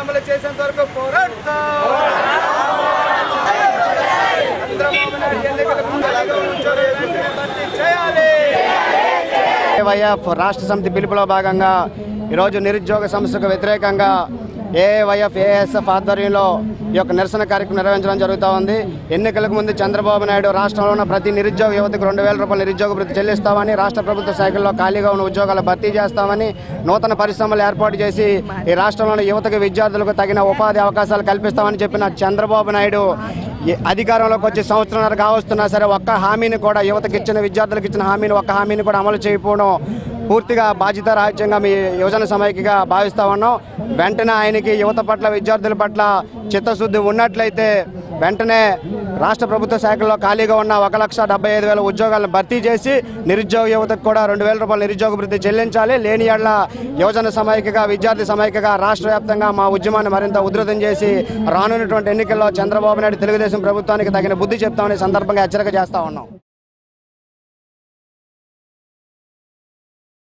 అమలు చేసేంత వరకు పోరాడతాం. రాష్ట్ర సమితి పిలుపులో భాగంగా ఈరోజు నిరుద్యోగ సమస్యకు వ్యతిరేకంగా ఏవైఎఫ్ ఏఎస్ఎఫ్ ఆధ్వర్యంలో ఈ యొక్క నిరసన కార్యక్రమం నిర్వహించడం జరుగుతూ ఉంది. ఎన్నికలకు ముందు చంద్రబాబు నాయుడు రాష్ట్రంలో ఉన్న ప్రతి నిరుద్యోగ యువతకు రెండు వేల రూపాయల నిరుద్యోగ వృత్తి చెల్లిస్తామని రాష్ట్ర ప్రభుత్వ శాఖల్లో ఖాళీగా ఉన్న ఉద్యోగాలు భర్తీ చేస్తామని నూతన పరిశ్రమలు ఏర్పాటు చేసి ఈ రాష్ట్రంలోని యువతకు విద్యార్థులకు తగిన ఉపాధి అవకాశాలు కల్పిస్తామని చెప్పిన చంద్రబాబు నాయుడు ఈ అధికారంలోకి వచ్చి సంవత్సరాలు కావస్తున్నా సరే ఒక్క హామీని కూడా యువతకి ఇచ్చిన విద్యార్థులకు ఇచ్చిన హామీని ఒక్క హామీని కూడా అమలు చేయకపోవడం పూర్తిగా బాధ్యత రాజ్యంగా మీ యువజన సమైక్యగా భావిస్తా ఉన్నాం. వెంటనే ఆయనకి యువత పట్ల విద్యార్థుల పట్ల చిత్తశుద్ధి ఉన్నట్లయితే వెంటనే రాష్ట్ర ప్రభుత్వ శాఖల్లో ఖాళీగా ఉన్న ఒక లక్ష డెబ్బై ఐదు వేల ఉద్యోగాలను భర్తీ చేసి నిరుద్యోగ యువతకు కూడా రెండు వేల రూపాయల నిరుద్యోగ వృద్ధి చెల్లించాలి. లేని ఏళ్ళ యువజన సమైక్యగా విద్యార్థి సమైక్యగా రాష్ట్ర వ్యాప్తంగా మా ఉద్యమాన్ని మరింత ఉధృతం చేసి రానున్నటువంటి ఎన్నికల్లో చంద్రబాబు నాయుడు తెలుగుదేశం ప్రభుత్వానికి తగిన బుద్ధి చెప్తామని సందర్భంగా హెచ్చరిక చేస్తా ఉన్నాం.